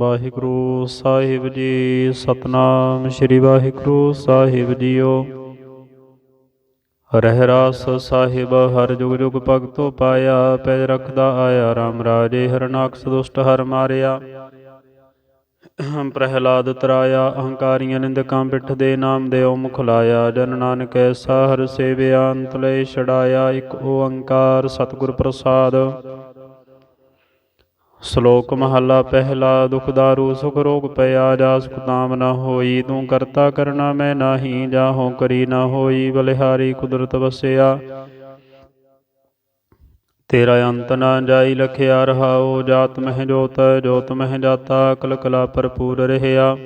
ਵਾਹਿਗੁਰੂ ਸਾਹਿਬ ਜੀ, ਸਤਨਾਮ ਸ੍ਰੀ ਵਾਹਿਗੁਰੂ ਸਾਹਿਬ ਜੀਓ। ਰਹਿ ਰਾਸ ਸਾਹਿਬ, ਹਰ ਜੁਗ ਜੁਗ ਭਗਤੋ ਪਾਇਆ, ਪੈਜ ਰਖਦਾ ਆਇਆ RAM ਰਾਜੇ ਹਰਨਾਕਸ ਦੁਸ਼ਟ ਹਰ ਮਾਰਿਆ। ਪ੍ਰਹਿਲਾਦ ਤਰਾਇਆ, ਅਹੰਕਾਰੀਆਂ ਨਿੰਦਕਾਂ ਪਿੱਠ ਦੇ ਨਾਮ ਦੇ ਮੁਖ ਲਾਇਆ, ਜਨ ਨਾਨਕ ਐਸਾ ਹਰ ਸੇਵਿਆ ਅੰਤ ਲੈ ਛੜਾਇਆ ਇੱਕ ਓੰਕਾਰ ਸਤਿਗੁਰ ਪ੍ਰਸਾਦ। ਸ਼ਲੋਕ ਮਹਲਾ ਪਹਿਲਾ, ਦੁਖ ਦਾਰੂ, ਸੁਖ ਰੋਗ ਪਿਆ, ਜਾ ਸੁਖ ਨਾ ਹੋਈ, ਤੂੰ ਕਰਤਾ ਕਰਨਾ ਮੈਂ ਨਾਹੀ, ਜਾਹੋ ਕਰੀ ਨਾ ਹੋਈ, ਬਲਿਹਾਰੀ ਕੁਦਰਤ ਵਸਿਆ। ਤੇਰਾ ਅੰਤ ਨਾ ਜਾਈ ਲਖਿਆ ਰਹਾਓ ਜਾਤ ਮਹਿ ਜੋਤ ਜੋਤ ਮਹਿ ਜਾਤਾ ਕਲ ਕਲਾ ਭਰਪੂਰ ਰਹਿਆ।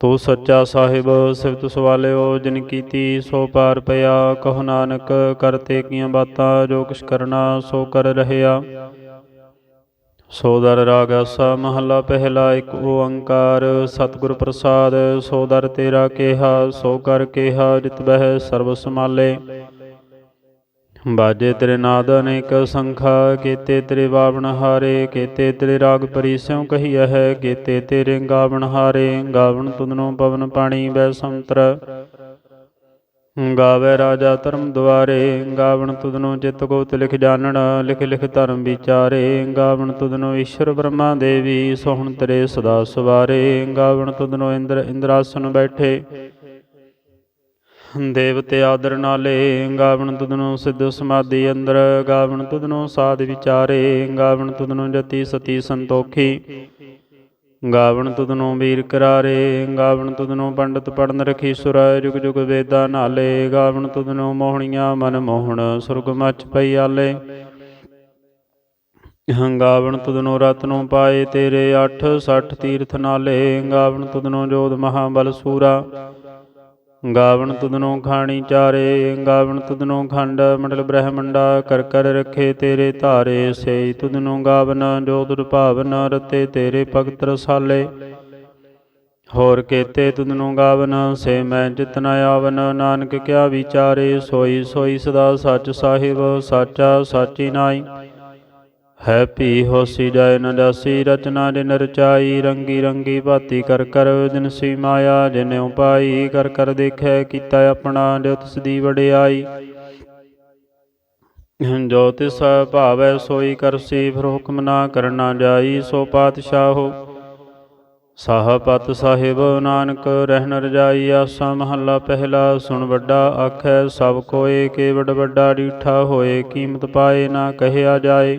ਤੂੰ ਸੱਚਾ ਸਾਹਿਬ, ਸਿਫਤ ਸਵਾਲਿਓ, ਜਿਨ ਕੀਤੀ ਸੋ ਪਾਰ ਪਿਆ। ਕਹੋ ਨਾਨਕ, ਕਰਤੇ ਕੀਆਂ ਬਾਤਾਂ, ਜੋ ਕਿਛ ਕਰਨਾ ਸੋ ਕਰ ਰਹਿਆ। ਸੋਦਰ ਰਾਗ ਆਸਾ ਮਹੱਲਾ ਪਹਿਲਾ ਇੱਕ ਓੰਕਾਰ, ਸਤਿਗੁਰ ਪ੍ਰਸਾਦ ਸੋਦਰ ਤੇਰਾ ਕੇਹਾ, ਸੋ ਕਰ ਕੇਹਾ, ਜਿਤ ਬਹਿ ਸਰਬ ਸਮਾਲੇ ਬਾਜੇ ਤੇਰੇ ਨਾਦ ਅਨੇਕ ਸੰਖਾ, ਕੀਤੇ ਤੇਰੇ ਬਾਵਣ ਹਾਰੇ, ਕੀਤੇ ਤੇਰੇ ਰਾਗ ਪਰੀਸਿਉ ਕਹੀਐ ਹੈ ਕੀਤੇ ਤੇਰੇ ਗਾਵਣ ਹਾਰੇ, ਗਾਵਣ ਤੁਧਨੋਂ ਪਵਨ ਪਾਣੀ ਬੈ ਸੰਤਰ। ਗਾਵੇ ਰਾਜਾ ਧਰਮ ਦੁਆਰੇ, ਗਾਵਣ ਤੁਧਨੋਂ ਚਿਤ ਗੋਤ ਲਿਖ ਜਾਣਨ ਲਿਖ ਲਿਖ ਧਰਮ ਵਿਚਾਰੇ, ਗਾਵਣ ਤੁਧਨੋਂ ਈਸ਼ਵਰ ਬ੍ਰਹਮਾ ਦੇਵੀ, ਸੋਹਣ ਤੇਰੇ ਸਦਾ ਸਵਾਰੇ, ਗਾਵਣ ਤੁਧਨੋਂ ਇੰਦਰ ਇੰਦਰਾਸਨ ਬੈਠੇ। ਦੇਵਤੇ ਆਦਰ ਨਾਲੇ, ਗਾਵਣ ਤੁਧਨੋਂ ਸਿੱਧ ਸਮਾਧੀ ਅੰਦਰ, ਗਾਵਣ ਤੁਧਨੋਂ ਸਾਧ ਵਿਚਾਰੇ, ਗਾਵਣ ਤੁਧਨੋਂ ਜਤੀ ਸਤੀ ਸੰਤੋਖੀ। ਗਾਵਣ ਤੁਧਨੋਂ ਵੀਰ ਕਰਾਰੇ, ਗਾਵਣ ਤੁਧਨੋਂ ਪੰਡਤ ਪੜਨ ਰਖੀ ਸੁਰ ਜੁਗ ਜੁਗ ਵੇਦਾ ਨਾਲੇ। ਗਾਵਣ ਤੁਧਨੋਂ ਮੋਹਣੀਆਂ ਮਨ ਮੋਹਣ, ਸੁਰਗ ਮਚ ਪਈ ਆਲੇ। ਗਾਵਣ ਤੁਧਨੋਂ ਰਤਨੋਂ ਪਾਏ ਤੇਰੇ 8 60 ਤੀਰਥ ਨਾਲੇ। ਗਾਵਣ ਤੁਧਨੋਂ ਜੋਧ ਮਹਾਬਲ ਸੂਰਾ। ਗਾਵਣ ਤੁਧਨੋਂ ਖਾਣੀ ਚਾਰੇ, ਗਾਵਣ ਤੁਧਨੋਂ ਖੰਡ, ਮੰਡਲ ਬ੍ਰਹਮੰਡਾ, ਕਰ ਕਰ ਰਖੇ ਤੇਰੇ ਧਾਰੇ ਸੇ ਤੁਧਨੋਂ ਗਾਵਨ, ਜੋ ਤੁਰ ਭਾਵਨ ਰਤੇ ਤੇਰੇ ਭਗਤ ਰਸਾਲੇ। ਹੋਰ ਕੇਤੇ ਤੁਧਨੋਂ ਗਾਵਨ, ਸੇ ਮੈਂ ਜਿਤ ਆਵਨ, ਨਾਨਕ ਕਿਆ ਵਿਚਾਰੇ, ਸੋਈ ਸੋਈ ਸਦਾ ਸੱਚ ਸਾਹਿਬ, ਸਾਚਾ ਸਾਚੀ ਨਾਈ। ਹੈ ਭੀ ਹੋਸੀ ਜਾਏ ਨ ਰਚਨਾ ਜਿਨ ਰਚਾਈ, ਰੰਗੀ ਰੰਗੀ ਭਾਤੀ ਕਰ ਕਰ ਜਿਨ ਸੀ ਮਾਇਆ ਜਿਨ ਉਪਾਈ ਕਰ ਕਰ ਦੇਖੈ, ਕੀਤਾ ਆਪਣਾ ਜੋ ਤਿਸ ਦੀ ਵਡਿਆਈ। ਜੋ ਤਿਸ ਭਾਵੈ ਸੋਈ ਕਰਸੀ ਫਿਰ ਹੁਕਮ ਨਾ ਕਰਨਾ ਜਾਈ, ਸੋ ਪਾਤਸ਼ਾਹੋ। ਸਾਹਪਤ ਸਾਹਿਬ ਨਾਨਕ ਰਹਿਣ ਰਜਾਈ, ਆਸਾ ਮਹੱਲਾ ਪਹਿਲਾ ਸੁਣ ਵੱਡਾ ਆਖੈ, ਸਭ ਕੋਏ ਕੇ ਵੱਡ ਵੱਡਾ ਡੀਠਾ ਹੋਏ, ਕੀਮਤ ਪਾਏ ਨਾ ਕਹਿਆ ਜਾਏ।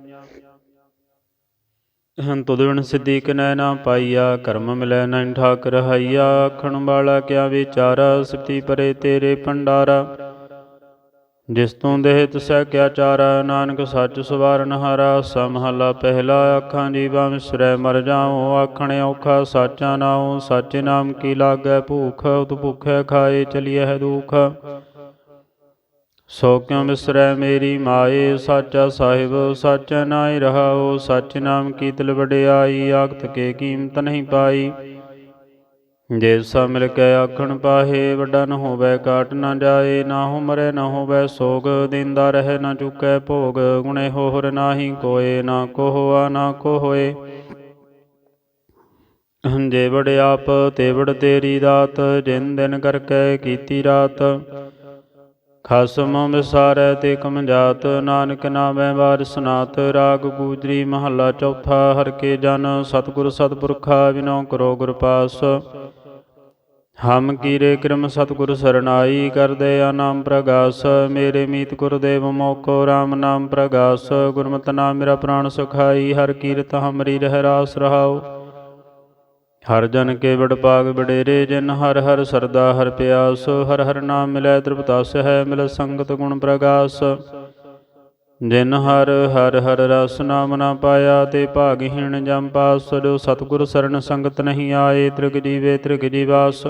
ਹੰ ਤੁਧ ਬਿਨ ਸਿੱਧੀ ਕਿਨੈ ਨਾ ਪਾਈਆ, ਕਰਮ ਮਿਲੈ ਨੈਣ ਠਾਕ ਰਹਾਈਆ ਆਖਣ ਵਾਲਾ ਕਿਆ ਵਿਚਾਰਾ ਸਿਫਤੀ ਪਰੇ ਤੇਰੇ ਭੰਡਾਰਾ। ਜਿਸ ਤੋਂ ਦੇਹ ਤਿਸੈ ਕਿਆ ਚਾਰਾ, ਨਾਨਕ ਸੱਚ ਸਵਾਰਨ ਹਾਰਾ। ਸਮਹਲਾ ਪਹਿਲਾ ਆਖਾਂ ਜੀਵਾ ਮਿਸਰੈ ਮਰ ਜਾਉ, ਆਖਣ ਔਖਾ ਸਾਚਾ ਨਾਉ। ਸਾਚੇ ਨਾਮ ਕੀ ਲਾਗੈ ਭੂਖ ਉਤ ਭੁਖੈ ਖਾਏ ਚਲੀਐ ਦੁਖ। ਸੋ ਕਿਉ ਮਿਸਰੈ ਮੇਰੀ ਮਾਏ? ਸਾਚਾ ਸਾਹਿਬ, ਸਾਚਾ ਨਾਇ ਰਹਾਉ, ਸਚ ਨਾਮ ਕੀ ਤਿਲ ਵਡਿਆਈ? ਆਖਤ ਕੇ ਕੀਮਤ ਨਹੀਂ ਪਾਈ। ਜੇ ਸਾ ਮਿਲ ਕੇ ਆਖਣ ਪਾਹੇ ਵੱਡਾ ਨ ਹੋਵੇ ਕਾਟ ਨਾ ਜਾਏ, ਨਾ ਹੋ ਮਰੇ, ਨ ਹੋਵੇ ਸੋਗ, ਦਿੰਦਾ ਰਹੇ ਨਾ ਚੁਕੈ ਭੋਗ, ਗੁਣੇ ਹੋਹਰ ਨਾਹੀ ਕੋਏ, ਨਾ ਕੋ ਨਾ ਕੋ ਹੋਏ ਜੇ ਵੜ ਆਪ, ਤੇ ਵੜ ਤੇਰੀ ਦਾਤ, ਜਿਨ ਦਿਨ ਕਰਕੇ ਕੀਤੀ ਰਾਤ। ਖਸਮ ਵਿਸਾਰੈ ਤੇ ਕਮ ਜਾਤ ਨਾਨਕ ਨਾਮੈ ਵਾਰ ਸੁਨਾਤ ਰਾਗ ਗੂਜਰੀ ਮਹੱਲਾ ਚੌਥਾ, ਹਰ ਕੇ ਜਨ, ਸਤਿਗੁਰ ਸਤਪੁਰਖਾ ਵਿਨੋ ਕਰੋ ਗੁਰ ਪਾਸ। ਹਮ ਕੀਰੇ ਕਿਰਮ ਸਤਿਗੁਰ ਸਰਨਾਈ ਕਰਦੇ ਆ ਨਾਮ ਪ੍ਰਗਾਸ, ਮੇਰੇ ਮੀਤ ਗੁਰਦੇਵ ਮੋਕੋ RAM ਨਾਮ ਪ੍ਰਗਾਸ, ਗੁਰਮਤਿ ਨਾਮ ਮੇਰਾ ਪ੍ਰਾਣ ਸੁਖਾਈ, ਹਰ ਕੀਰਤ ਹਮਰੀ ਰਹਿ ਰਾਸ ਰਹਾਉ। ਹਰ ਜਨ ਕੇ ਬੜ ਪਾਗ ਬਡੇਰੇ ਜਿਨ ਹਰ ਹਰ ਸਰਦਾ ਹਰ ਪਿਆਸ, ਹਰ ਹਰ ਨਾਮ ਮਿਲੈ ਤ੍ਰਿਪਤਾਸ ਹੈ ਮਿਲ ਸੰਗਤ ਗੁਣ ਪ੍ਰਗਾਸ। ਜਿਨ ਹਰ ਹਰ ਹਰ ਰਸ ਨਾਮ ਨਾ ਪਾਇਆ, ਤੇ ਭਾਗਹੀਣ ਜਮ ਪਾਸ, ਜੋ ਸਤਿਗੁਰ ਸਰਨ ਸੰਗਤ ਨਹੀਂ ਆਏ, ਤ੍ਰਿਗ ਜੀਵੇ ਤ੍ਰਿਗ ਜੀਵਾਸ।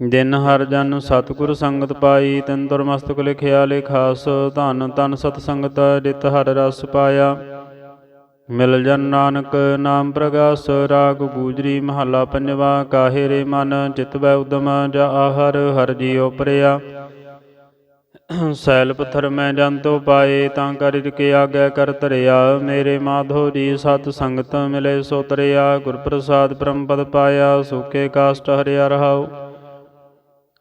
ਜਿਨ ਹਰ ਜਨ ਸਤਿਗੁਰ ਸੰਗਤ ਪਾਈ, ਤਿਨ ਦੁਰਮਸਤਕ ਲਿਖਿਆ ਲਿਖਾਸ, ਧਨ ਤਨ ਸਤ ਸੰਗਤ ਜਿਤ ਹਰ ਰਸ ਪਾਇਆ। ਮਿਲ ਜਨ ਨਾਨਕ ਨਾਮ ਪ੍ਰਗਾਸ, ਰਾਗ ਗੂਜਰੀ ਮਹੱਲਾ ਪੰਜਵਾ ਕਾਹੇ ਰੇ ਮਨ ਚਿਤ ਵੈ ਉਦਮ ਜਾ ਹਰ ਹਰ ਜੀਉ ਪਰਿਆ। ਸੈਲ ਪੱਥਰ ਮੈਂ ਜੰਤੋ ਪਾਏ, ਤਾਂ ਕਰ ਕੇ ਆਗੈ ਕਰ ਧਰਿਆ। ਮੇਰੇ ਮਾਧੋ ਜੀ ਸਤ ਸੰਗਤ ਮਿਲੇ ਸੋ ਤਰਿਆ ਗੁਰ ਪ੍ਰਸਾਦ ਬ੍ਰਹਮ ਪਦ ਪਾਇਆ ਸੁਖੇ ਕਾਸ਼ਟ ਹਰਿਆ ਰਹਾਉ।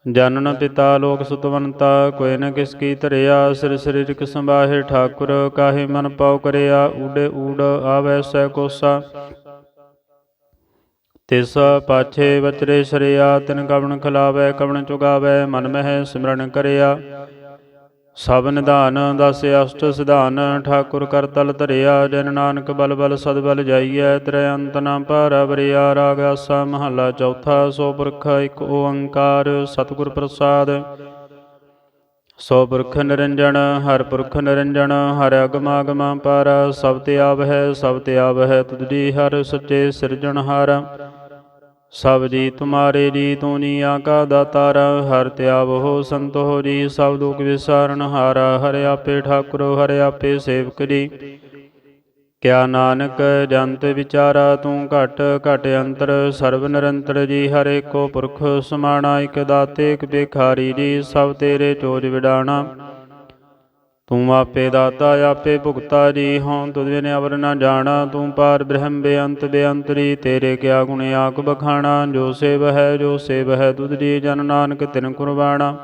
ਜਨਨ ਪਿਤਾ ਲੋਕ ਸੁਤਵੰਤਾ, ਕੋਈ ਨ ਕਿਸ ਕੀ ਧਰਿਆ, ਸਿਰ ਸਰੀਰਕ ਸੰਭਾਹੇ ਠਾਕੁਰ, ਕਾਹੇ ਮਨ ਪਾਉ ਕਰਿਆ, ਊੜੇ ਊੜ ਆਵੈ ਸੈ ਕੋਸਾ। ਤਿਸ ਪਾਛੇ ਵਚਰੇ ਸ਼ਰਿਆ, ਤਿਨ ਕਵਣ ਖਲਾਵੈ, ਕਵਣ ਚੁਗਾਵੈ, ਮਨ ਮਹਿ ਸਿਮਰਨ ਕਰਿਆ। ਸਭ ਨਿਧਾਨ ਦਸ ਅਸ਼ਟ ਸਿਧਾਨ, ਠਾਕੁਰ ਕਰ ਤਲ ਧਰਿਆ, ਜਨ ਨਾਨਕ ਬਲ ਬਲ ਸਦ ਬਲ ਜਾਈਐ ਤ੍ਰੈ ਅੰਤ ਨਾ ਭਾਰਾ ਬਰਿਆ ਰਾਗ ਆਸਾ ਮਹੱਲਾ ਚੌਥਾ, ਸੋ ਪੁਰਖ ਇਕ ਓੰਕਾਰ, ਸਤਿਗੁਰ ਪ੍ਰਸਾਦ। ਸੋ ਪੁਰਖ ਨਿਰੰਜਨ, ਹਰ ਪੁਰਖ ਨਿਰੰਜਨ, ਹਰ ਅਗਮ ਅਗਮ ਪਰ ਸਭ ਤੇ ਆਵ ਹੈ ਸਭ ਤੇ ਆਵ ਹੈ ਤੁਧੀ ਹਰ ਸੱਚੇ ਸਿਰਜਣਹਾਰ। ਸਭ ਜੀ ਤੁਮਾਰੇ ਜੀ ਤੂੰ ਤੂਨੀ ਆਕਾ ਦਾਤਾਰ, ਹਰ ਤਿਆਵ ਹੋ ਸੰਤੋ ਜੀ, ਸਭ ਦੁਖ ਵਿਸਾਰਨ ਹਾਰਾ, ਹਰਿ ਆਪੇ ਠਾਕੁਰ, ਹਰਿ ਆਪੇ ਸੇਵਕ ਜੀ। ਕਿਆ ਨਾਨਕ ਜੰਤ ਵਿਚਾਰਾ, ਤੂੰ ਘਟ ਘਟ ਅੰਤਰ, ਸਰਬ ਨਿਰੰਤਰ ਜੀ, ਹਰੇ ਕੋ ਪੁਰਖ, ਸਮਾਣਾ ਇਕ ਦਾਤੇ ਇਕ ਬੇਖਾਰੀ ਜੀ, ਸਭ ਤੇਰੇ ਚੋਜ ਵਿਡਾਣਾ। ਤੂੰ ਆਪੇ ਦਾਤਾ, ਆਪੇ ਭੁਗਤਾ ਜੀ ਹਉ ਤੁਧ ਬਿਨ ਅਵਰ ਨਾ ਜਾਣਾ, ਤੂੰ ਪਾਰ ਬ੍ਰਹਮ ਬੇਅੰਤ ਬੇਅੰਤਰੀ, ਤੇਰੇ ਕਿਆ ਗੁਣ ਆਕ ਬਖਾਣਾ, ਜੋ ਸੇਵ ਹੈ, ਜੋ ਸੇਵ ਹੈ, ਤੁਧ ਜੀ ਜਨ ਨਾਨਕ ਤਿਨ ਕੁਰਬਾਣਾ।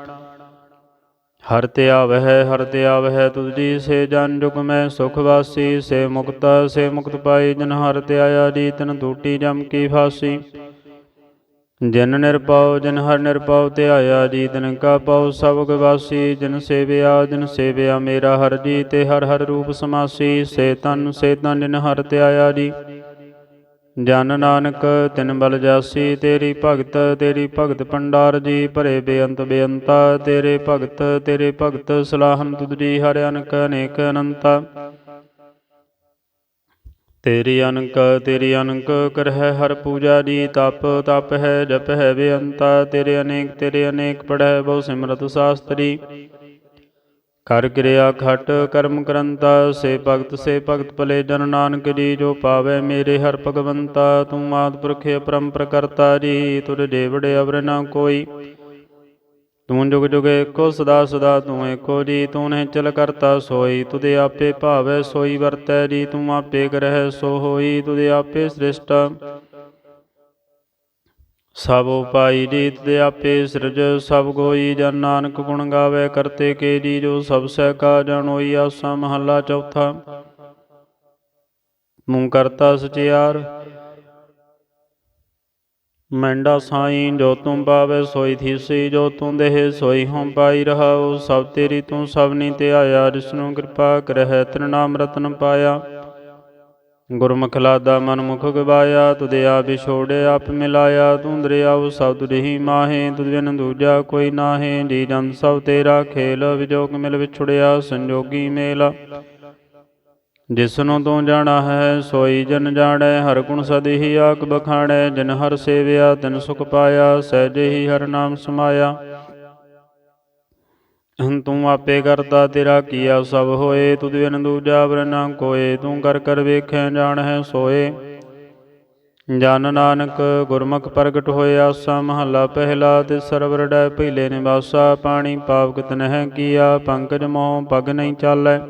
ਹਰ ਤੇ ਆਵਹਿ, ਹਰ ਤੇ ਆਵਹਿ, ਤੁਧ ਜੀ ਸੇ ਜਨ ਜੁਗ ਮੈਂ ਸੁਖ ਵਾਸੀ, ਸੇ ਮੁਕਤ ਸੇ ਮੁਕਤ ਪਾਈ ਜਨ ਹਰ ਤੇ ਆਇਆ ਜੀ, ਤਨ ਟੂਟੀ ਜਮ ਕੀ ਫਾਸੀ। ਜਿਨ ਨਿਰਪਉ ਜਿਨ ਹਰ ਨਿਰਪਉ ਧਿਆਇਆ ਜੀ ਤਿਨ ਕਾ ਪਉ, ਸਭ ਗਵਾਸੀ ਜਿਨ ਸੇਵਿਆ ਜਿਨ ਸੇਵਿਆ ਮੇਰਾ ਹਰ ਜੀ, ਤੇ ਹਰ ਹਰ ਰੂਪ ਸਮਾਸੀ, ਸੇ ਤਨ ਸੇ ਤਨ ਜਿਨ ਹਰ ਧਿਆਇਆ ਜੀ। ਜਨ ਨਾਨਕ, ਤਿਨ ਬਲ ਜਾਸੀ, ਤੇਰੀ ਭਗਤ ਤੇਰੀ ਭਗਤ ਪੰਡਾਰ ਜੀ, ਭਰੇ ਬੇਅੰਤ ਬੇਅੰਤਾ, ਤੇਰੇ ਭਗਤ ਤੇਰੇ ਭਗਤ ਸਲਾਹਨ ਤੁਧ ਜੀ, ਹਰਿ ਅਨਕ ਅਨੇਕ ਅਨੰਤਾ। ਤੇਰੀ ਅਨਕ ਤੇਰੀ ਅਨਕ ਕਰਹਿ ਹਰ ਪੂਜਾ ਜੀ ਤਪ ਤਪ ਹੈ, ਜਪ ਹੈ, ਬੇਅੰਤਾ, ਤੇਰੇ ਅਨੇਕ ਤੇਰੇ ਅਨੇਕ ਪੜੈ ਬਹੁ ਸਿਮਰਤ ਸਾਸਤਰੀ। ਕਰ ਕਿਰਿਆ ਖਟ, ਕਰਮ ਕਰੰਤਾ, ਸੇ ਭਗਤ ਸੇ ਭਗਤ ਭਲੇ, ਜਨ ਨਾਨਕ ਜੀ, ਜੋ ਪਾਵੇ ਮੇਰੇ ਹਰ ਭਗਵੰਤਾ, ਤੂੰ ਮਾਤ ਪੁਰਖ ਅਪਰੰਪਰ ਕਰਤਾ ਜੀ, ਤੁਰ ਜੇਵੜੇ ਅਵਰ ਨਾ ਕੋਈ। ਤੂੰ ਜੁਗ ਜੁਗ ਏਕੋ ਸਦਾ ਸਦਾ ਤੂੰ ਏਕੋ ਜੀ, ਤੂੰ ਨੇ ਚਲ ਕਰਤਾ ਸੋਈ, ਤੁਦੇ ਆਪੇ ਭਾਵੈ ਸੋਈ ਵਰਤੈ ਜੀ, ਤੂੰ ਆਪੇ ਕਰਹਿ ਸੋ ਹੋਈ, ਤੁਦੇ ਆਪੇ ਸ੍ਰਿਸ਼ਟ। ਸਭ ਉਪਾਈ ਜੀ, ਤੁਦੇ ਆਪੇ ਸਿਰਜ, ਸਭ ਕੋਈ ਜਨ ਨਾਨਕ ਗੁਣ ਗਾਵੇ, ਕਰਤੇ ਕੇ ਜੀ, ਜੋ ਸਭ ਸਹਿ ਕਾ ਜਾਣੋਈ ਆਸਾ ਮਹੱਲਾ ਚੌਥਾ। ਤੂੰ ਕਰਤਾ ਸਚਿਆਰ ਮੈਂਡਾ ਸਾਈ ਜੋ ਤੂੰ ਪਾਵੇ ਸੋਈ ਥੀਸੀ ਜੋ ਤੂੰ ਦੇਹ ਸੋਈ ਹਉ ਪਾਈ ਰਹਾਉ ਸਭ ਤੇਰੀ ਤੂੰ ਸਭਨੀ ਤੇ ਆਇਆ ਜਿਸਨੂੰ ਕਿਰਪਾ ਕਰਹਿ ਤਨ ਨਾਮ ਰਤਨ ਪਾਇਆ ਗੁਰਮੁਖ ਲਾਦਾ ਮਨ ਮੁਖ ਗਵਾਇਆ ਤੁਦੇ ਆਪ ਵਿਛੋੜੇ ਆਪ ਮਿਲਾਇਆ ਤੂੰ ਦਰਿਆਉ ਸਭ ਤੁਧੀ ਮਾਹੇ ਤੁਧ ਬਿਨ ਦੂਜਾ ਕੋਈ ਨਾਹੇ ਜੀ ਜੰਤ ਸਭ ਤੇਰਾ ਖੇਲ ਵਿਜੋਗ ਮਿਲ ਵਿਛੁੜਿਆ ਸੰਜੋਗੀ ਮੇਲਾ ਜਿਸਨੂੰ ਤੂੰ ਜਾਣਾ ਹੈ ਸੋਈ ਜਨ ਜਾਣੈ, ਹਰ ਗੁਣ ਸਦੀ ਹੀ ਆਕ ਬਖਾਣੈ, ਜਿਨ ਹਰ ਸੇਵਿਆ, ਤਿਨ ਸੁਖ ਪਾਇਆ ਸਹਿਜੇ ਹੀ ਹਰ ਨਾਮ ਸਮਾਇਆ। ਤੂੰ ਆਪੇ ਕਰਤਾ, ਤੇਰਾ ਕੀਆ ਸਭ ਹੋਏ, ਤੁਧ ਬਿਨ ਦੂਜਾ ਵਰ ਕੋਏ, ਤੂੰ ਕਰ ਕਰ ਵੇਖੈ, ਜਾਣ ਹੈ ਸੋਏ। ਜਨ ਨਾਨਕ, ਗੁਰਮੁਖ ਪ੍ਰਗਟ ਹੋਇਆ ਆਸਾ ਮਹੱਲਾ ਪਹਿਲਾ ਤੇ ਸਰਵਰ ਡੈ ਪਹਿਲੇ ਨਿਵਾਸਾ, ਪਾਣੀ ਪਾਵ ਕਿਤ ਨਹਿ ਕੀਆ, ਪੰਕਜ ਮੋਹ ਪਗ ਨਹੀਂ ਚਾਲੈ।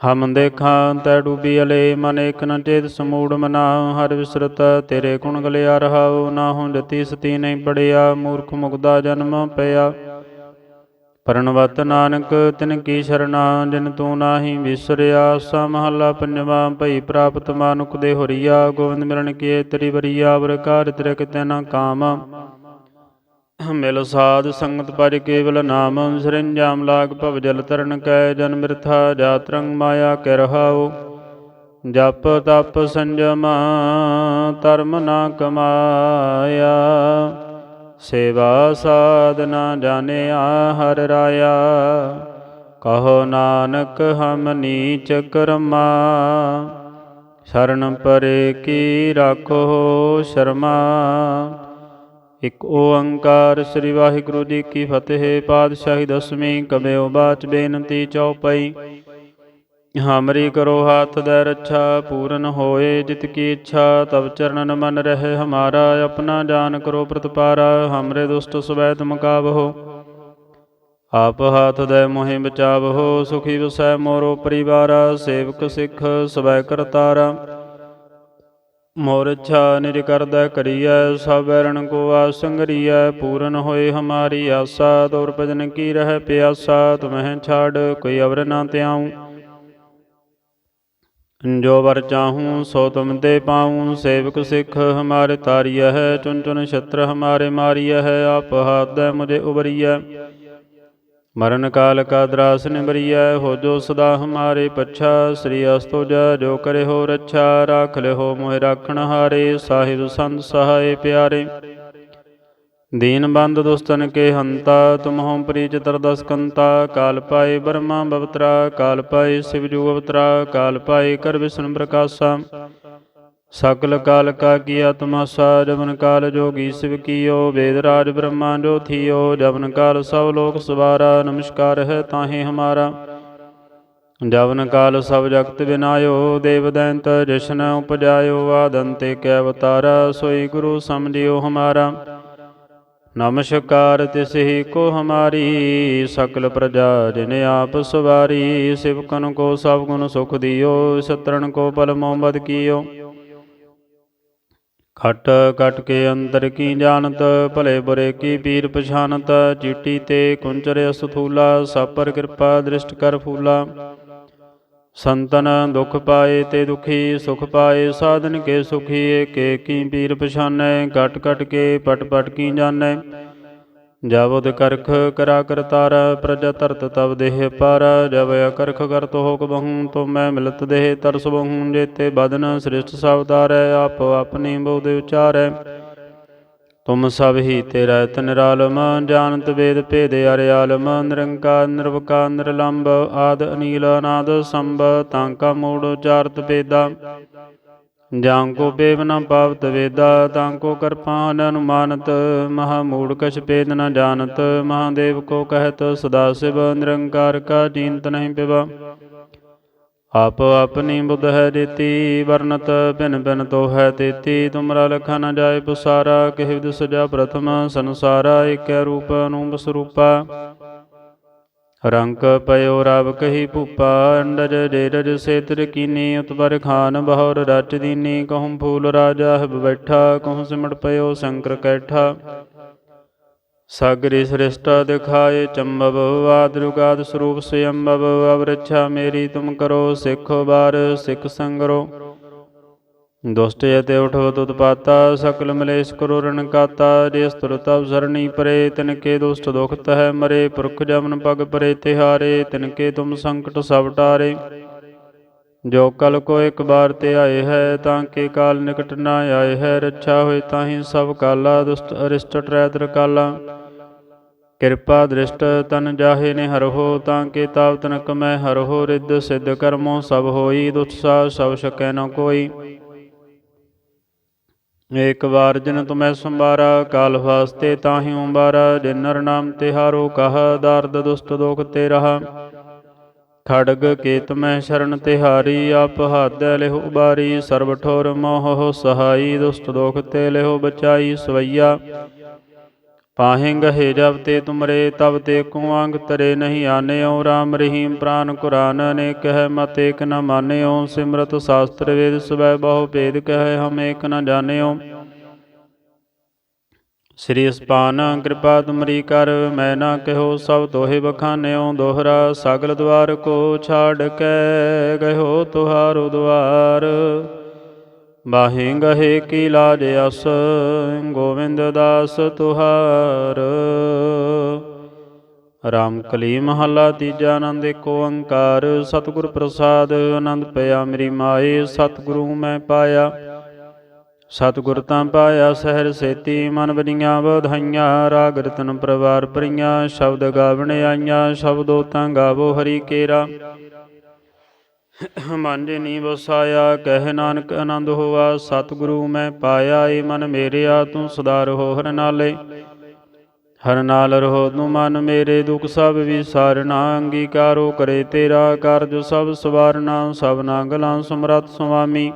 ਹਮ ਦੇਖਾਂ ਤੈ ਡੂਬੀ ਅਲੇ, ਮਨ ਇਕ ਨ ਚੇਤ ਸਮੂੜ ਮਨਾ। ਹਰ ਵਿਸਰਤ, ਤੇਰੇ ਗੁਣ ਗਲਿਆ ਰਹਾਉ। ਨਾ ਹੋ ਜਤੀ ਸਤੀ ਨਹੀਂ ਪੜਿਆ, ਮੂਰਖ ਮੁਗਦਾ ਜਨਮ ਪਿਆ। ਪਰਣਵਤ ਨਾਨਕ, ਤਿਨ ਕੀ ਸ਼ਰਣਾ ਜਿਨ ਤੂੰ ਨਾਹੀ ਵਿਸਰਿਆ। ਸਾ ਮਹੱਲਾ ਪੰਜਵਾ, ਭਈ ਪ੍ਰਾਪਤ ਮਾਨੁਖ ਦੇ ਹੋਰੀਆ। ਗੋਬਿੰਦ ਮਿਲਣ ਕੀ ਤੇਰੀ ਵਰੀਆ, ਵਰਕਾਰ ਤੇਰੇ ਕਿਤੇ ਨਾ ਕਾਮ। ਮਿਲ ਸਾਧ ਸੰਗਤ ਪਰਿ ਕੇਵਲ ਨਾਮ ਸਿਰੰਜਾਮ ਲਾਗ ਭਵ ਜਲ ਤਰਨ ਕੈ ਜਨ ਮਿਰਥਾ ਜਾਤ ਰੰਗ ਮਾਇਆ ਕਹਿ ਰਹਾਉ। ਜਪ ਤਪ ਸੰਜਮ ਧਰਮ ਨਾ ਕਮਾਇਆ। ਸੇਵਾ ਸਾਧਨਾ ਜਾਣਿਆ ਹਰ ਰਾਇਆ। ਕਹੋ ਨਾਨਕ ਹਮ ਨੀਚ ਕਰਮਾ। ਸ਼ਰਨ ਪਰੇ ਕੀ ਰਾਖੋ ਸ਼ਰਮਾ। ਇਕ ਓੰਕਾਰ ਸ੍ਰੀ ਵਾਹਿਗੁਰੂ ਜੀ ਕੀ ਫਤਿਹ। ਪਾਤਸ਼ਾਹੀ ਦਸਵੀਂ ਕਬਿਓ ਬਾਚ ਬੇਨਤੀ ਚਉਪਈ ਹਮਰੀ ਕਰੋ ਹਾਥ ਦੇ ਰੱਛਾ, ਪੂਰਨ ਹੋਏ ਜਿਤ ਕੀ ਇੱਛਾ ਤਬ ਚਰਨਨ ਮਨ ਰਹੇ ਹਮਾਰਾ, ਆਪਣਾ ਜਾਨ ਕਰੋ ਪ੍ਰਤਪਾਰਾ, ਹਮਰੇ ਦੁਸ਼ਟ ਸਵੈਤ ਮੁਕਾਬਹੋ। ਆਪ ਹਾਥ ਦੇ ਮੋਹਿ ਬਚਾਵਹੋ, ਸੁਖੀ ਵਸੈ ਮੋਰੋ ਪਰਿਵਾਰਾ, ਸੇਵਕ ਸਿੱਖ ਸਵੈ ਕਰਤਾਰਾ। ਮੋਰ ਇੱਛਾ ਨਿਜ ਕਰਦਾ ਕਰੀਐ, ਸਭ ਵੈਰਣ ਕੋ ਆਸੰਗਰੀਐ ਪੂਰਨ ਹੋਏ ਹਮਾਰੀ ਆਸਾ ਦੌਰ ਭਜਨ ਕੀ ਰਹਿ ਪਿਆਸਾ ਤੁਮਹਿ ਛਾੜ, ਕੋਈ ਅਵਰ ਨਾ ਤਿਆਉ ਜੋ ਵਰ ਚਾਹੂੰ, ਸੋ ਤੁਮ ਤੇ ਪਾਉਂ। ਸੇਵਕ ਸਿੱਖ ਹਮਾਰੇ ਤਾਰੀਐ ਹੈ ਚੁਨ ਚੁਨ ਛਤਰ ਹਮਾਰੇ ਮਾਰੀਐ ਹੈ, ਆਪ ਹਾਥ ਮੁਝੇ ਉਬਰੀਐ ਮਰਨ ਕਾਲ ਕਾ ਦਰਾਸ ਨਿਬਰੀਐ, ਹੋ ਜੋ ਸਦਾ ਹਮਾਰੇ ਪੱਛਾ, ਸ੍ਰੀ ਅਸਤੁਜ ਜੋ ਕਰੇ ਹੋ ਰੱਛਾ, ਰਾਖ ਲਿਓ ਮੋਹਿ ਰਾਖਣ ਹਾਰੇ, ਸਾਹਿਬ ਸੰਤ ਸਹਾਏ ਪਿਆਰੇ। ਦੀਨ ਬੰਦ ਦੁਸਤਨ ਕੇ ਹੰਤਾ, ਤੁਮਹੁ ਪ੍ਰੀਚ ਤਰਦਸ ਕੰਤਾ ਕਾਲ ਪਾਏ ਬਰਮਾ ਬਵਤਰਾ, ਕਾਲ ਪਾਏ ਸਿਵ ਜੂ ਅਵਤਰਾ, ਕਾਲ ਪਾਏ ਕਰ ਵਿਸ਼ਨ ਪ੍ਰਕਾਸ਼ਾ। ਸਕਲ ਕਾਲ ਕਾ ਕੀਆ ਤਮਾਸਾ ਜਵਨ ਕਾਲ ਜੋਗੀ ਸਿਵ ਕੀਓ, ਵੇਦ ਰਾਜ ਬ੍ਰਹਮਾ ਜੋ ਥੀਓ, ਜਵਨ ਕਾਲ ਸਭ ਲੋਕ ਸਵਾਰਾ, ਨਮਸਕਾਰ ਹੈ ਤਾਹੇ ਹਮਾਰਾ। ਜਵਨ ਕਾਲ ਸਭ ਜਗਤ ਬਿਨਾਇਓ, ਦੇਵ ਦੈਂਤ ਜਸ਼ਨ ਉਪਜਾਇਓ, ਆਦੰਤੇ ਕੈ ਅਵਤਾਰਾ ਸੋਈ ਗੁਰੂ ਸਮਝਿਓ ਹਮਾਰਾ। ਨਮਸਕਾਰ ਤਿਸਹੀ ਕੋ ਹਮਾਰੀ, ਸਕਲ ਪ੍ਰਜਾ ਜਿਨ ਆਪ ਸਵਾਰੀ ਸਿਵਕਨ ਕੋ ਸਭ ਗੁਣ ਸੁਖ ਦਿਓ ਸਤਰਨ ਕੋ ਪਲ ਮੋਹਬਦ ਕੀਓ। ਖਟ ਕਟ ਕੇ ਅੰਦਰ ਕੀ ਜਾਣਤ, ਭਲੇ ਬੁਰੇ ਕੀ ਪੀਰ ਪਛਾਨਤ ਚੀਟੀ ਤੇ ਕੁੰਚਰ ਅਸਥੂਲਾ, ਸਾਪਰ ਕਿਰਪਾ ਦ੍ਰਿਸ਼ਟ ਕਰ ਫੂਲਾ। ਸੰਤਨ ਦੁਖ ਪਾਏ ਤੇ ਦੁਖੀ, ਸੁਖ ਪਾਏ ਸਾਧਨ ਕੇ ਸੁਖੀ ਏਕੇ ਕੀ ਪੀਰ ਪਛਾਨੈ ਕਟ ਕਟ ਕੇ ਪਟ ਪਟ ਕੀ ਜਾਣੈ। ਜਬ ਉਦ ਕਰਖ ਕਰਾ ਕਰਤਾਰ ਪ੍ਰਜਾ ਤਰਤ ਤਬ ਦੇਹ ਪਰ ਜਬ ਅਕਰਖ ਕਰਤ ਹੋਕ ਬਹੁ, ਤੋ ਮੈਂ ਮਿਲਤ ਦੇਹ ਤਰਸ ਬਹੁ, ਜੇਤੇ ਬਦਨ ਸ੍ਰਿਸ਼ਟ ਸਵਤਾਰੈ ਆਪ ਆਪਣੀ ਬੋਧ ਉਚਾਰੈ। ਤੁਮ ਸਭ ਹੀ ਤੇਰਾ ਤ ਨਿਰਾਲਮ ਜਾਣਤ ਵੇਦ ਭੇਦ ਅਰਿਆਲਮ ਨਿਰੰਕਾਰ, ਨਿਰਵਕਾਰ ਨਿਰਲੰਭ ਆਦ, ਅਨੀਲ, ਅਨਾਦ, ਸੰਭ, ਤਾਂ ਕਾ ਮੂੜ, ਉਚਾਰਤ ਵੇਦਾ ਜਾਂ ਕੋ ਬੇਵ ਨ ਪਾਵਤ ਵੇਦਾ ਤਾਂ ਕੋ ਕਰਪਾਨ ਅਨੁਮਾਨਤ, ਮਹਾ ਮੂੜ ਕਛ ਭੇਦ ਨ ਜਾਣਤ, ਮਹਾਦੇਵ ਕੋ ਕਹਿਤ, ਸਦਾ ਸਿਵ ਨਿਰੰਕਾਰ ਕਾ ਜੀਨਤ ਨਹੀਂ ਪਿਵਾ। ਆਪ ਆਪਣੀ ਬੁੱਧ ਹੈ ਦਿੱਤੀ ਵਰਨਤ ਭਿਨ ਭਿਨ ਤੋ ਹੈ ਤੇਤੀ, ਤੁਮਰਾ ਲਖਾ ਨ ਜਾਏ ਪੁਸਾਰਾ ਕਹਿ ਵਿਦ ਸਜਾ ਪ੍ਰਥਮ ਸੰਸਾਰਾ, ਏਕੈ ਰੂਪ ਅਨੂਪ ਸਰੂਪਾ। ਰੰਕ ਪਇਓ ਰਵ ਕਹੀ ਭੂਪਾ, ਅੰਡਜ ਡੇਰਜ ਸੇਤਰ ਕੀਨੀ, ਉਤਪਰ ਖਾਨ ਬਹੁਰ ਰਚ ਦੀਨੀ, ਕਹੂੰ ਫੂਲ ਰਾਜਾ ਹਬ ਬੈਠਾ, ਕਹੂੰ ਸਿਮਟ ਪਇਓ ਸ਼ੰਕਰ ਕੈਠਾ। ਸਾਗਰੀ ਸ੍ਰਿਸ਼ਟਾ ਦਿਖਾਏ ਚੰਬਵ ਆਦਰੁਗਾਦ ਸਰੂਪ ਸਯੰਬਵ, ਅਵਰਛਾ ਮੇਰੀ ਤੁਮ ਕਰੋ, ਸਿੱਖ ਬਾਰ, ਸਿੱਖ ਸੰਗਰੋ। ਦੁਸ਼ਟ ਅਤੇ ਉਠੋ ਤੁਤ ਪਾਤਾ, ਸਕਲ ਮਲੇਸ਼ ਕਰੋ ਰਣ ਕਾਤਾ ਜਿਸ ਤੁਰ ਤਵ ਸਰਣੀ ਪਰੇ, ਤਿਨ ਕੇ ਦੁਸ਼ਟ ਦੁਖ ਹੈ ਮਰੇ, ਪੁਰਖ ਜਮਨ ਪਗ ਪਰੇ ਤਿਹਾਰੇ, ਤਿਨ ਕੇ ਤੁਮ ਸੰਕਟ ਸਭ ਟਾਰੇ। ਜੋ ਕਲ ਕੋ ਇੱਕ ਬਾਰ ਤੇ ਆਏ ਹੈ, ਤਾਂ ਕੇ ਕਾਲ ਨਿਕਟ ਨਾ ਆਏ ਹੈ, ਰੱਛਾ ਹੋਏ ਤਾਹੀ ਸਭ ਕਾਲਾ, ਦੁਸ਼ਟ ਅਰਿਸ਼ਟ ਟਰੈਤਰ ਕਾਲਾ। ਕਿਰਪਾ ਦ੍ਰਿਸ਼ਟ ਤਨ ਜਾਹੇ ਨੇ ਹਰਹੋ ਤਾਂ ਕੇ ਤਾਵ ਤਨਕ ਮੈਂ ਹਰਹੋ ਰਿੱਧ ਸਿੱਧ ਕਰਮੋ ਸਭ ਹੋਈ ਦੁਤਸਾ ਸਭ ਸਕੈ ਨ ਕੋਈ। ਏਕ ਵਾਰ ਜਿਨ ਤੁਮੈ ਸੰਬਾਰਾ ਕਾਲ ਵਾਸਤੇ ਤਾਹੀ ਉਬਾਰਾ ਜਿਨ ਨਰ ਨਾਮ ਤਿਹਾਰੋ, ਕਹ ਦਰਦ ਦੁਸਤ ਦੋਖ ਤੇ ਰਹਾ। ਖੜਗ ਕੇਤ ਮੈਂ ਸ਼ਰਨ ਤਿਹਾਰੀ, ਆਪ ਹਾਦੈ ਲਿਹੁ ਉਬਾਰੀ, ਸਰਬ ਠੋਰ ਮੋਹ ਸਹਾਈ ਦੁਸਤ ਦੋਖ ਤੇ ਲਿਹੁ ਬਚਾਈ ਸਵਈਆ। ਪਾਹੇ ਗਹੇ ਜਬ ਤੇ ਤੁਮਰੇ, ਤਬ ਤੇ ਕੋ ਅੰਗ ਤਰੇ ਨਹੀਂ ਆਨਿਓ। ਰਾਮ ਰਹੀਮ ਪ੍ਰਾਨ ਕੁਰਾਨ ਨੇ ਕਹਿ, ਮਤ ਏਕ ਨ ਮਾਨਿਓ। ਸਿਮਰਤ ਸ਼ਾਸਤਰ ਵੇਦ ਸਵੈ ਬਹੁ ਭੇਦ ਕਹਿ, ਹਮ ਏਕ ਨ ਜਾਣਿਓ। ਸ੍ਰੀ ਅਸਪਾਨ, ਕਿਰਪਾ ਤੁਮਰੀ ਕਰ, ਮੈਂ ਨਾ ਕਹਿਓ, ਸਭ ਤੋਹਿ ਬਖਾਨਿਓ। ਦੋਹਰਾ ਸਗਲ ਦਵਾਰ ਕੋ ਛਾੜ ਕੇ ਗਇਓ, ਤੁਹਾਰੋ ਦਵਾਰ ਬਾਹੇ ਗਹੇ ਕੀ ਲਾਜ ਅਸ, ਗੋਵਿੰਦ ਦਾਸ ਤੁਹਾਰ। ਰਾਮ ਕਲੀ ਮਹੱਲਾ ਤੀਜਾ ਆਨੰਦ ਏਕ ਓੰਕਾਰ, ਸਤਿਗੁਰ ਪ੍ਰਸਾਦ ਆਨੰਦ ਪਿਆ ਮੇਰੀ ਮਾਏ, ਸਤਿਗੁਰੂ ਮੈਂ ਪਾਇਆ। ਸਤਿਗੁਰ ਤਾਂ ਪਾਇਆ, ਸਹਿਰ ਸੇਤੀ ਮਨ ਬਦੀਆਂ ਵਧਾਈਆਂ, ਰਾਗ ਰਤਨ ਪ੍ਰਵਾਰ ਪਰੀਆਂ ਸ਼ਬਦ ਗਾਵਣ ਆਈਆਂ, ਸ਼ਬਦੋ ਤਾਂ ਗਾਵੋ ਹਰੀ ਕੇਰਾ। ਮਨ ਜੇ ਨੀ ਵਸਾਇਆ, ਕਹਿ ਨਾਨਕ ਆਨੰਦ ਹੋਆ, ਸਤਿਗੁਰੂ ਮੈਂ ਪਾਇਆ ਏ ਮਨ ਮੇਰਿਆ, ਤੂੰ ਸਦਾ ਰਹੋ ਹਰ ਨਾਲੇ। ਹਰ ਨਾਲ ਰਹੋ ਤੂੰ ਮਨ ਮੇਰੇ, ਦੁਖ ਸਭ ਵਿਸਾਰਨਾ, ਅੰਗੀਕਾਰੋ ਕਰੇ ਤੇਰਾ ਕਾਰਜ, ਸਭ ਸਵਾਰਨਾ ਸਭਨਾ ਗਲਾਂ ਸਮਰਤ ਸੁਆਮੀ।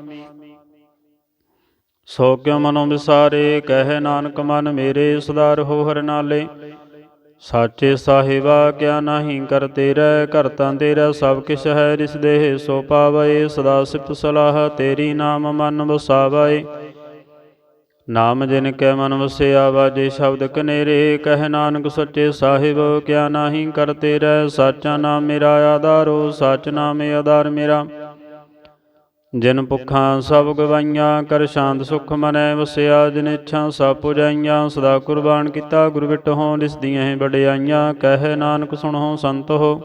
ਸੋ ਕਿਉ ਮਨੋ ਵਿਸਾਰੇ, ਕਹਿ ਨਾਨਕ ਮਨ ਮੇਰੇ ਸਦਾ ਰਹੋ ਹਰ ਨਾਲੇ। ਸਾਚੇ ਸਾਹਿਬਾ, ਕਿਆ ਨਹੀਂ ਕਰ ਰਹਿ ਕਰਤਾ ਤੇਰਾ ਸਭ ਕਿਛ ਹੈ ਰਿਸ ਦੇਹ ਸੋ ਪਾਵੈ, ਸਦਾ ਸਿਫਤ ਸਲਾਹ ਤੇਰੀ ਨਾਮ ਮਨ ਵਸਾਵੈ। ਨਾਮ ਜਿਨ ਕੈ ਮਨ ਵਸਿਆ, ਵਾਜੇ ਸ਼ਬਦ ਕਨੇਰੇ, ਕਹਿ ਨਾਨਕ ਸੱਚੇ ਸਾਹਿਬ, ਕਿਆ ਨਹੀਂ ਕਰ ਰਹਿ, ਸਾਚਾ ਨਾਮ ਮੇਰਾ ਆਧਾਰੋ, ਸਚ ਨਾਮ ਆਧਾਰ ਮੇਰਾ। ਜਿਨ ਭੁੱਖਾਂ ਸਭ ਗਵਾਈਆਂ, ਕਰ ਸ਼ਾਂਤ ਸੁਖ ਮਨੈ, ਵਸਿਆ ਜਿਨ ਇੱਛਾ ਸਭ ਪੁਜਾਈਆਂ, ਸਦਾ ਕੁਰਬਾਨ ਕੀਤਾ ਗੁਰ ਵਿਟਹੁ ਦਿਸਦੀਆਂ ਵਡਿਆਈਆਂ, ਕਹਿ ਨਾਨਕ ਸੁਣੋ ਸੰਤ ਹੋ।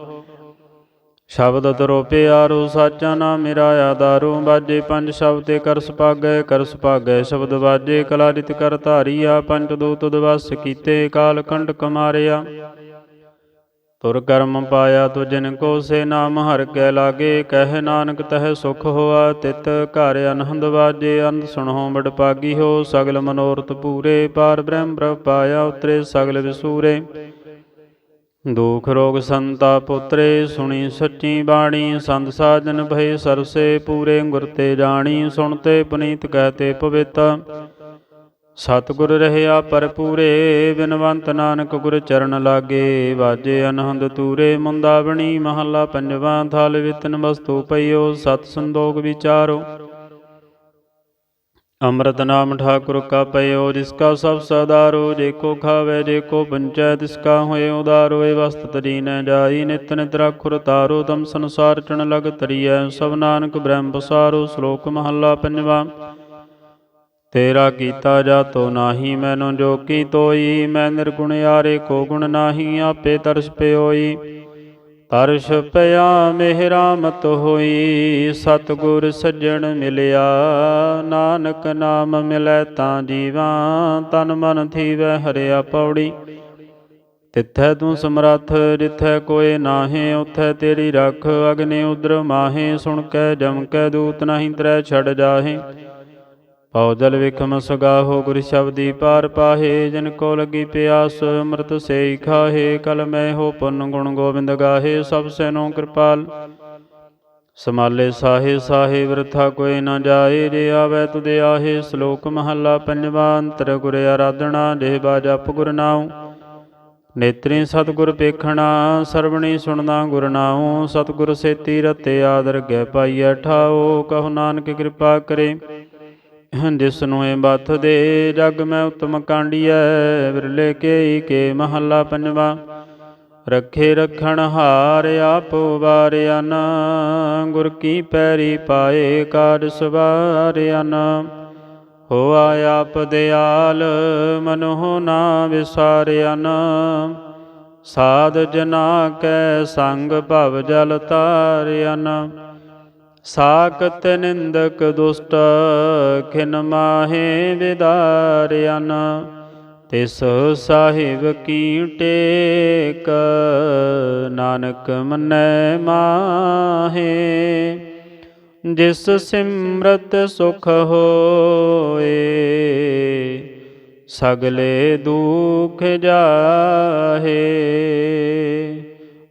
ਸ਼ਬਦ ਤਰੋ ਪਿਆਰੋ, ਸਾਚਾ ਨਾਮ ਮੇਰਾ ਆਧਾਰੋ, ਬਾਜੇ ਪੰਜ ਸ਼ਬਦ ਤੇ ਕਰ ਸੁਭਾਗੈ ਕਰ ਸੁਭਾਗੈ, ਸ਼ਬਦ ਬਾਜੇ ਕਲਾਰਿਤ ਕਰ ਧਾਰੀਆ, ਪੰਜ ਦੂਤ ਦਵਸ ਕੀਤੇ, ਕਾਲ ਕੰਡਕ ਮਾਰਿਆ ਤੁਰ ਕਰਮ ਪਾਇਆ ਤੁਜਨ ਕੋ ਸੇ ਨਾਮ ਹਰ ਕੈ ਲਾਗੇ, ਕਹਿ ਨਾਨਕ ਤਹਿ ਸੁਖ ਹੋਆ, ਤਿਤ ਘਰ ਅਨਹੰਦ ਵਾਜੇ, ਅੰਧ ਸੁਣੋ ਬੜ ਪਾਗੀ ਹੋ, ਸਗਲ ਮਨੋਰਥ ਪੂਰੇ, ਪਾਰ ਬ੍ਰਹਮ ਪ੍ਰਭ ਪਾਇਆ ਉਤਰੇ, ਸਗਲ ਵਿਸੂਰੇ। ਦੁਖ ਰੋਗ ਸੰਤਾ ਪੁੱਤਰੇ, ਸੁਣੀ ਸੱਚੀ ਬਾਣੀ, ਸੰਤ ਸਾਜਨ ਭਏ ਸਰਸੇ, ਪੂਰੇ ਗੁਰ ਤੇ ਜਾਣੀ ਸੁਣਤੇ ਪੁਨੀਤ ਕਹਤੇ ਪਵਿੱਤ। ਸਤਿਗੁਰ ਰਹਿਆ ਪਰਪੂਰੇ ਬਿਨਵੰਤ ਨਾਨਕ ਗੁਰ ਚਰਨ ਲਾਗੇ, ਵਾਜੇ ਅਨਹੰਦ ਤੂਰੇ, ਮੁੰਦਾਵਣੀ ਮਹੱਲਾ ਪੰਜਵਾਂ ਥਲ ਵਿਤਨ ਵਸਤੂ ਪਈਓ, ਸਤ ਸੰਦੋਗ ਵਿਚਾਰੋ। ਅੰਮ੍ਰਿਤ ਨਾਮ ਠਾਕੁਰ ਕਾ ਪਇਓ ਜਿਸ ਕਾ ਸਭ ਸਦਾਰੋ, ਜੇ ਕੋ ਖਾਵੇ, ਜੇ ਕੋ ਪੰਚੈ ਤਿਸ ਕਾ ਹੋਏ ਉਦਾਰੋ ਏ ਵਸਤ ਤਰੀ ਨ ਜਾਈ, ਨਿਤ ਨਿਤ ਰਖੁਰ ਤਾਰੋ ਤਮ ਸੰਸਾਰ ਚਣ ਲਗ ਤਰੀਐ ਸਭ ਨਾਨਕ ਬ੍ਰਹਮ ਪਸਾਰੋ, ਸ਼ਲੋਕ ਮਹੱਲਾ ਪੰਜਵਾਂ। ਤੇਰਾ ਕੀਤਾ ਜਾਤੋ ਨਾਹੀ, ਮੈਨੂੰ ਜੋ ਕੀ ਤੋਈ, ਮੈਂ ਨਿਰਗੁਣ ਯਾਰੇ ਕੋ ਗੁਣ ਨਾਹੀ, ਆਪੇ ਤਰਸ ਪਿਓਈ। ਤਰਸ ਪਿਆ ਮਿਹਰਾਮਤ ਹੋਈ, ਸਤਗੁਰ ਸੱਜਣ ਮਿਲਿਆ, ਨਾਨਕ ਨਾਮ ਮਿਲੈ ਤਾਂ ਜੀਵਾਂ, ਤਨ ਮਨ ਥੀਵੈ ਹਰਿਆ ਪੌੜੀ। ਤਿੱਥੈ ਤੂੰ ਸਮਰੱਥ, ਜਿੱਥੈ ਕੋਏ ਨਾਹੇ, ਉਥੈ ਤੇਰੀ ਰੱਖ, ਅਗਨੇ ਉਦਰ ਮਾਹੇ, ਸੁਣ ਕੈ ਜਮ ਕੈ ਦੂਤ, ਨਹੀਂ ਤਰੈ ਛੜ ਜਾਹੇ। ਪੌਦਲ ਜਲ ਵਿਖਮ ਸੁਗਾਹੋ, ਗੁਰ ਸ਼ਬਦੀ ਪਾਰ ਪਾਹੇ, ਜਿਨ ਕੋ ਲਗੀ ਪਿਆਸ, ਅੰਮ੍ਰਿਤ ਸੇਈ ਖਾਹੇ, ਕਲ ਮੈਂ ਹੋ ਪੁੰਨ ਗੁਣ ਗੋਬਿੰਦ ਗਾਹੇ, ਸਭ ਸੈਨੋ ਕਿਰਪਾਲ। ਸਮਾਲੇ ਸਾਹੇ ਸਾਹੇ ਵਰਥਾ ਕੋਈ ਨਾ ਜਾਏ, ਜੇ ਆਵੈ ਤੁਦੇ ਆਹੇ, ਸ਼ਲੋਕ ਮਹੱਲਾ ਪੰਜਵਾਂ, ਅੰਤਰ ਗੁਰ ਆਰਾਧਣਾ ਜੇ ਬਾਜਪ ਗੁਰ ਨਾਉ। ਨੇਤਰੀ ਸਤਿਗੁਰ ਪੇਖਣਾ, ਸਰਵਣੀ ਸੁਣਨਾ ਗੁਰ ਨਾਉ। ਸਤਿਗੁਰ ਸੇਤੀ ਰਤੇ ਆਦਰ ਗੈ ਪਾਈਐ ਠਾਓ ਕਹੋ ਨਾਨਕ ਕਿਰਪਾ ਕਰੇ। ਜਿਸ ਨੂੰ ਇਹ ਬਥ ਦੇ, ਜਗ ਮੈਂ ਉਤਮ ਕਾਂਡੀਐ ਵਿਰਲੇ ਕੇ ਕੇ ਮਹੱਲਾ ਪੰਜਵਾ। ਰੱਖੇ ਰਖਣ ਹਾਰ ਆਪ ਵਾਰਿਆ ਨਾ, ਗੁਰ ਕੀ ਪੈਰੀ ਪਾਏ ਕਾਰ ਸਵਾਰਿਆ ਨਾ। ਹੋਆ ਆਪ ਦਿਆਲ ਮਨੋ ਨਾ ਵਿਸਾਰਿਆਨ ਸਾਧ ਜਨਾ ਕੈ ਸੰਗ ਭਵ ਜਲ ਤਾਰਿਆ ਸਾਕਤ ਨਿੰਦਕ ਦੁਸ਼ਟ, ਖਿਨ ਮਾਹੇ ਵਿਦਾਰਿਆਨ ਤਿਸ ਸਾਹਿਬ ਕੀ ਟੇਕ ਨਾਨਕ ਮਨੈ ਮਾਹੇ। ਜਿਸ ਸਿਮਰਤ ਸੁਖ ਹੋਏ, ਸਗਲੇ ਦੁਖ ਜਾਹੇ।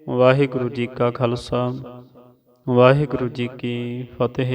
ਵਾਹਿਗੁਰੂ ਜੀ ਕਾ ਖਾਲਸਾ। ਵਾਹਿਗੁਰੂ ਜੀ ਕੀ ਫਤਿਹ।